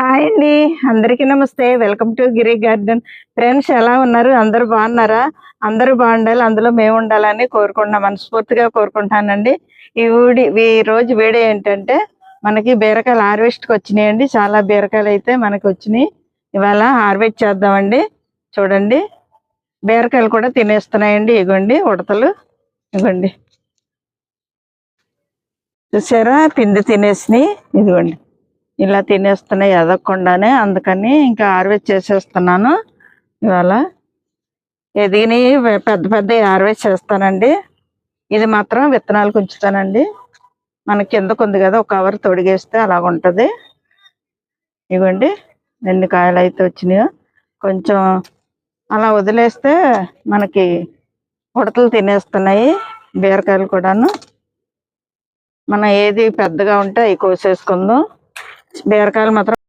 Hi అండి. అందరికీ నమస్తే. Welcome to Giri garden. Friends ఎలా ఉన్నారు? అందరూ బాగున్నారా? అందరూ బాగుండాలి. అందులో మేము ఉండాలని కోరుకుంటున్నా మనస్ఫూర్తిగా కోరుకుంటానండి ఈ ఊడి ఈ రోజు వేడి ఏంటంటే మనకి బీరకాయలు హార్వెస్ట్కి వచ్చినాయండి. చాలా బీరకాయలు అయితే మనకి వచ్చినాయి. ఇవాళ హార్వెస్ట్ చేద్దామండి. చూడండి. బీరకాయలు కూడా తినేస్తున్నాయండి. ఇగోండి ఉడతలు. ఇగోండి. చూసారా? పిండి తినేసినాయి. ఇదిగోండి. ఇలా తినేస్తున్నాయి ఎదగకుండానే. అందుకని ఇంకా హార్వెస్ట్ చేసేస్తున్నాను ఇవాళ. ఎదిగిని పెద్ద పెద్ద హార్వెస్ట్ చేస్తానండి. ఇది మాత్రం విత్తనాలు ఉంచుతానండి. మన కిందకు ఉంది కదా ఒక కవర్ తొడిగేస్తే అలాగ ఉంటుంది. ఇవ్వండి. ఎన్ని కాయలు అయితే వచ్చినాయో. కొంచెం అలా వదిలేస్తే మనకి ఉడతలు తినేస్తున్నాయి బీరకాయలు కూడాను. మనం ఏది పెద్దగా ఉంటే అవి కోసేసుకుందాం. బీరకాయలు మాత్రం